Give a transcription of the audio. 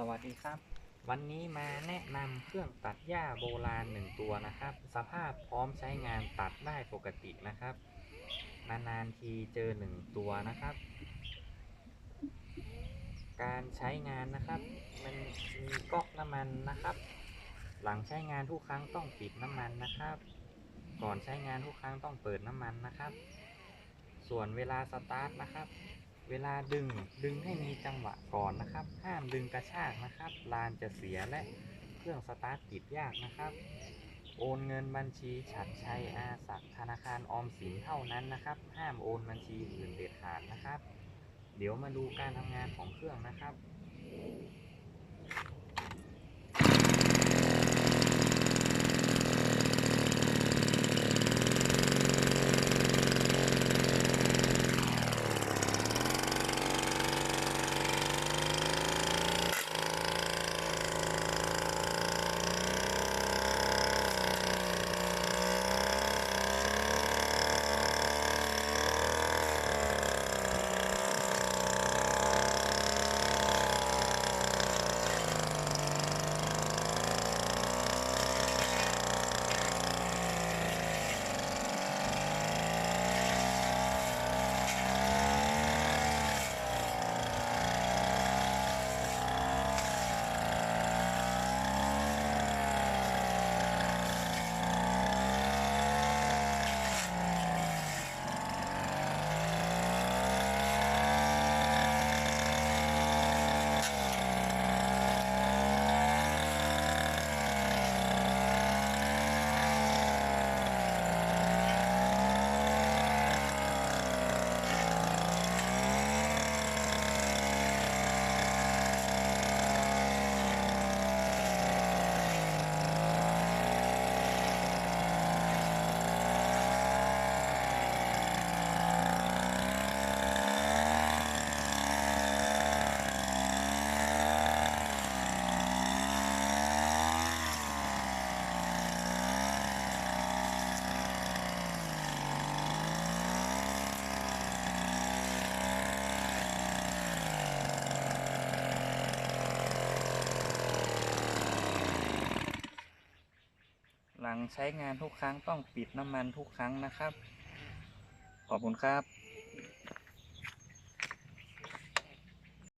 สวัสดีครับ วันนี้มาแนะนำเครื่องตัดหญ้าโบราณหนึ่งตัวนะครับ สภาพพร้อมใช้งานตัดได้ปกตินะครับ นานๆทีเจอหนึ่งตัวนะครับ การใช้งานนะครับ มันมีก๊อกน้ำมันนะครับ หลังใช้งานทุกครั้งต้องปิดน้ำมันนะครับ ก่อนใช้งานทุกครั้งต้องเปิดน้ำมันนะครับ ส่วนเวลาสตาร์ทนะครับ เวลาดึงดึงให้มีจังหวะก่อนนะครับ ห้ามดึงกระชากนะครับ ลานจะเสียและเครื่องสตาร์ทติดยากนะครับ โอนเงินบัญชีฉัดชัยอาสักธนาคารออมสินเท่านั้นนะครับ ห้ามโอนบัญชีอื่นเด็ดขาดนะครับ เดี๋ยวมาดูการทำงานของเครื่องนะครับ หลังใช้งานทุกครั้งต้องปิดน้ำมันทุกครั้งนะครับ ขอบคุณครับ